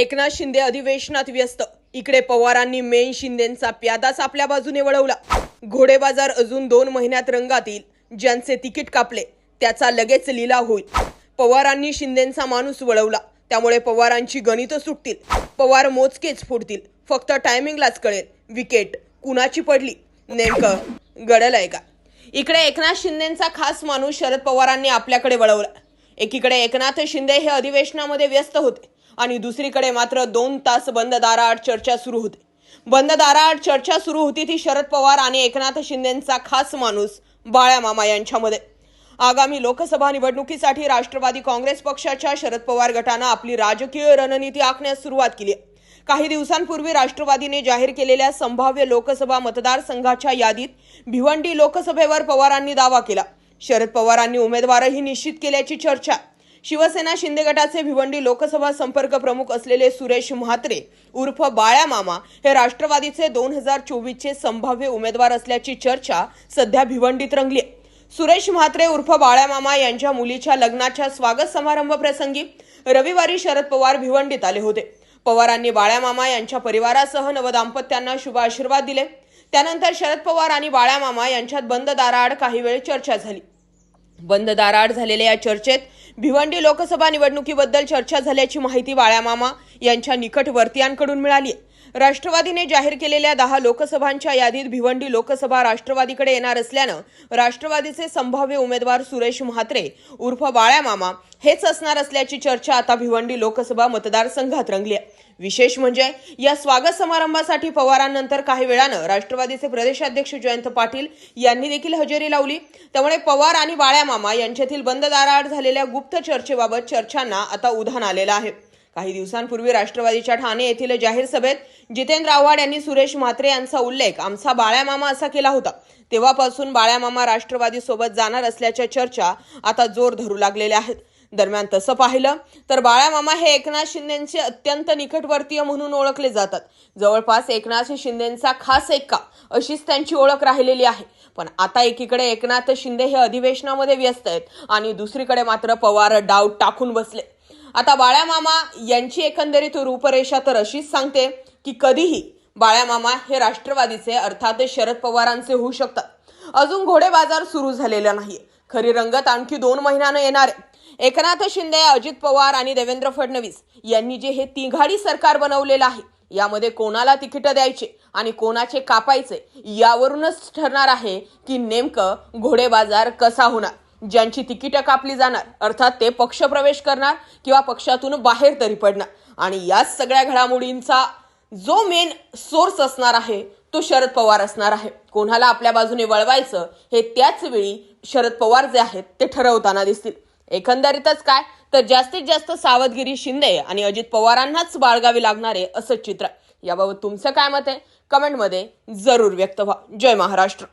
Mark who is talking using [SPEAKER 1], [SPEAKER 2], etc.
[SPEAKER 1] एकनाथ शिंदे अधिवेशनात व्यस्त. इकडे पवारांनी मेन शिंदेचा प्यादाच आपल्या बाजूने वळवला. घोडेबाजार अजून दोन महिन्यात रंगात येईल. ज्यांचे तिकीट कापले त्याचा लगेच लिलाव होईल. पवारांनी शिंदेचा माणूस वळवला. त्यामुळे पवारांची गणितं सुटतील. पवार मोजकेच फुटतील फक्त टायमिंगलाच कळेल. विकेट कुणाची पडली? नेमकं गडलंय का? इकडे एकनाथ शिंदेचा खास माणूस शरद पवारांनी आपल्याकडे वळवला. एकीकडे एकनाथ शिंदे हे अधिवेशनामध्ये व्यस्त होते. आणि दुसरीकडे मात्र दोन तास बंद दाराआड चर्चा सुरू होती. बंद दाराआड चर्चा सुरू होती ती शरद पवार आणि एकनाथ शिंदेचा खास माणूस बाळ्या मामा यांच्यामध्ये. आगामी लोकसभा निवडणुकीसाठी राष्ट्रवादी काँग्रेस पक्षाच्या शरद पवार गटानं आपली राजकीय रणनीती आखण्यास सुरुवात केली आहे. काही दिवसांपूर्वी राष्ट्रवादीने जाहीर केलेल्या संभाव्य लोकसभा मतदारसंघाच्या यादीत भिवंडी लोकसभेवर पवारांनी दावा केला. शरद पवारांनी उमेदवारही निश्चित केल्याची चर्चा शिवसेना शिंदे गटाचे भिवंडी लोकसभा संपर्क प्रमुख असलेले सुरेश म्हात्रे उर्फ बाळ्या मामा हे राष्ट्रवादीचे दोन हजार चोवीसचे संभाव्य उमेदवार असल्याची चर्चा सध्या भिवंडीत रंगली आहे. सुरेश म्हात्रे उर्फ बाळ्यामामा यांच्या मुलीच्या लग्नाच्या स्वागत समारंभ प्रसंगी रविवारी शरद पवार भिवंडीत आले होते. पवारांनी बाळ्या मामा यांच्या परिवारासह नवदाम्पत्यांना शुभ आशीर्वाद दिले. त्यानंतर शरद पवार आणि बाळ्या मामा यांच्यात बंद दाराआड काही वेळ चर्चा झाली. बंद दाराआड झालेल्या या चर्चेत भिवंडी लोकसभा निवडणुकीबद्दल चर्चा झाल्याची माहिती बाळ्या मामा यांच्या निकटवर्तीयांकडून मिळाली. राष्ट्रवादीने जाहीर केलेल्या दहा लोकसभांच्या यादीत भिवंडी लोकसभा राष्ट्रवादीकडे येणार असल्यानं राष्ट्रवादीचे संभाव्य उमेदवार सुरेश म्हात्रे उर्फ बाळ्यामामा हेच असणार असल्याची चर्चा आता भिवंडी लोकसभा मतदारसंघात रंगली आहे. विशेष म्हणजे या स्वागत समारंभासाठी पवारांनंतर काही वेळानं राष्ट्रवादीचे प्रदेशाध्यक्ष जयंत पाटील यांनी देखील हजेरी लावली. त्यामुळे पवार आणि बाळ्यामामा यांच्यातील बंद दाराआड झालेल्या गुप्त चर्चेबाबत चर्चांना आता उधाण आलेलं आहे. काही दिवसांपूर्वी राष्ट्रवादीच्या ठाणे येथील जाहीर सभेत जितेंद्र आव्हाड यांनी सुरेश म्हात्रे यांचा उल्लेख आमचा बाळ्यामामा असा केला होता. तेव्हापासून बाळ्यामामा राष्ट्रवादीसोबत जाणार असल्याच्या चर्चा आता जोर धरू लागलेल्या आहेत. दरम्यान तसं पाहिलं तर बाळा मामा हे एकनाथ शिंदेचे अत्यंत निकटवर्तीय म्हणून ओळखले जातात. जवळपास एकनाथ शिंदेचा खास एक्का अशीच त्यांची ओळख राहिलेली आहे. पण आता एकीकडे एकनाथ शिंदे हे अधिवेशनामध्ये व्यस्त आहेत आणि दुसरीकडे मात्र पवार डाव टाकून बसले. आता बाळ्या मामा यांची एकंदरीत रूपरेषा तर अशीच सांगते की कधीही बाळ्या मामा हे राष्ट्रवादीचे अर्थात शरद पवारांचे होऊ शकतात. अजून घोडे बाजार सुरू झालेला नाही खरी रंगत आणखी दोन महिन्यानं येणार आहे. एकनाथ शिंदे अजित पवार आणि देवेंद्र फडणवीस यांनी जे हे तिघाडी सरकार बनवलेलं आहे यामध्ये कोणाला तिकीट द्यायचे आणि कोणाचे कापायचे यावरूनच ठरणार आहे की नेमकं घोडे बाजार कसा होणार ज्यांची तिकीटं कापली जाणार अर्थात ते पक्ष प्रवेश करणार किंवा पक्षातून बाहेर तरी पडणार. आणि याच सगळ्या घडामोडींचा जो मेन सोर्स असणार आहे तो शरद पवार असणार आहे. कोणाला आपल्या बाजूने वळवायचं हे त्याच वेळी शरद पवार जे आहेत ते ठरवताना दिसतील. एकंदरीतच काय? तर जास्तीत जास्त सावधगिरी शिंदे आणि अजित पवारांनाच बाळगावी लागणार आहे असं चित्र. याबाबत तुमचं काय मत आहे? कमेंटमध्ये जरूर व्यक्त व्हा. जय महाराष्ट्र.